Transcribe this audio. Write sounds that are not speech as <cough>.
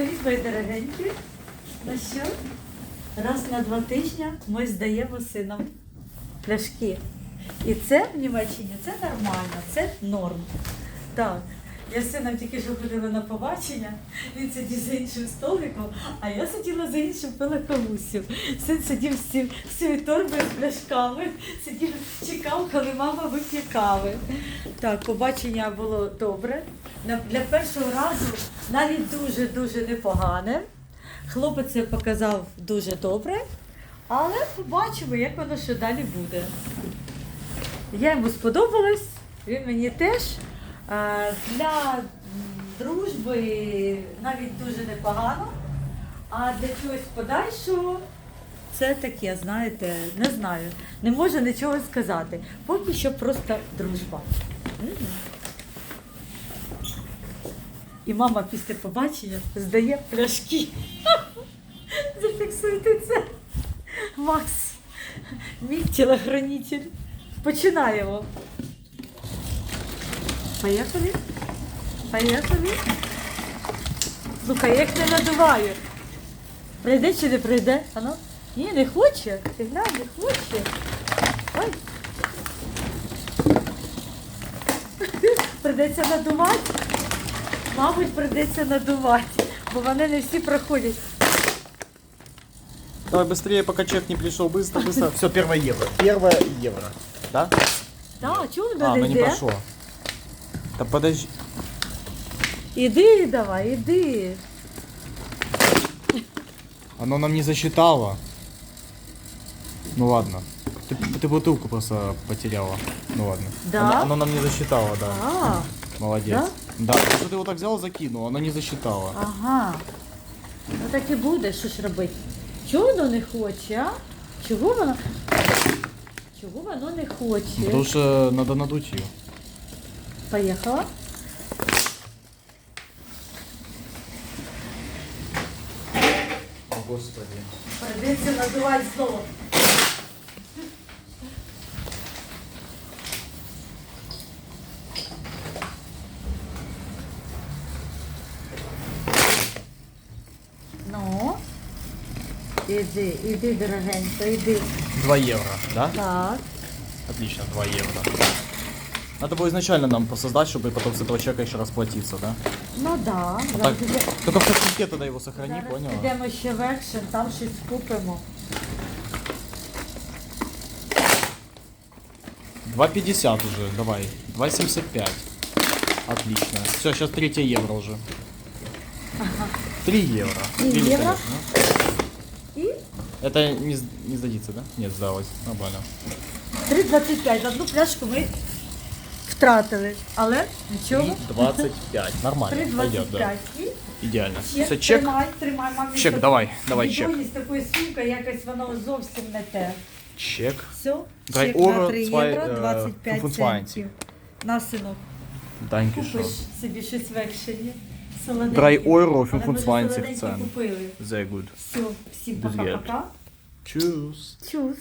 Привіт, мої дорогенькі. Ну що? Раз на два тижні ми здаємо синам пляшки. І це в Німеччині це нормально, це норм. Так. Я з сином тільки що ходила на побачення, він сидів за іншим столиком, а я сиділа за іншим пила кавусю. Син сидів з цією торбою з пляшками, сидів, чекав, коли мама вип'є кави. Так, побачення було добре. Для першого разу навіть дуже-дуже непогане. Хлопець це показав дуже добре, але побачимо, як воно ще далі буде. Я йому сподобалась, він мені теж. Для дружби навіть дуже непогано, а для чогось подальшого це таке, знаєте, не знаю. Не можу нічого сказати. Поки що просто дружба. І мама після побачення здає пляшки. <laughs> Зафіксуйте це. Макс, мій тілохранитель. Починаємо. Поїхали? Поїхали? Слухай, їх не надуваю. Прийде чи не прийде? Ану? Ні, не хоче. Ти не хоче. Ой. <laughs> Придеться надувати. Мабуть, придеться надувати, бо вони не всі проходять. Давай быстрее, пока чек не пришел. Быстро, быстро. Все, первое евро. Первое евро. Да? Так, чого А, воно оно не не йде? прошло. Да подожди. Іди давай, іди. Оно нам не засчитало. Ну ладно. Ты, ты бутылку просто потеряла. Ну ладно. Да? Оно, оно нам не засчитало, да. А, Молодец. Да? Да, просто ты его так взял и закинул, оно не засчитало. ага. Ну так і буде, що ж робити. Чого воно не хоче, а? Чого воно? Чого воно не хоче? Потому что надо надуть ее. Поїхала. О, господи. Придеться надувати знову. іди, іди, дорогенько, іди. 2 евро, да? Так. Отлично, 2 евро. Надо было изначально нам посоздать, чтобы потом с этого чека еще расплатиться, да? Ну да. А зараз так, іде- только в кошельке тогда его сохрани, Зараз поняла? підемо ще в екшен, там щось купимо. 2,50 уже, давай. 2,75. Отлично. Все, сейчас 3 евро уже. 3 евро. Три евро? Великолепно. Это не, не сдадится, да? Нет, сдалось. Нормально. 3,25. Одну пляшку ми втратили. Але нічого. 3,25. Нормально. Пойдет, да. І Идеально. чек, Все, чек. тримай, тримай, мамі. Чек, так- давай, давай, чек. Бідоні з такою якось воно зовсім не те. Чек. Все, Драй чек оро, на 3 цвай, євро, е, 25 25 центів. На, синок, Даньки купиш собі щось в екшені. Солоденьке. Euro оро, 25 солоденьке цент. купили. Very good. Все, всім пока-пока. Tschüss. Чус.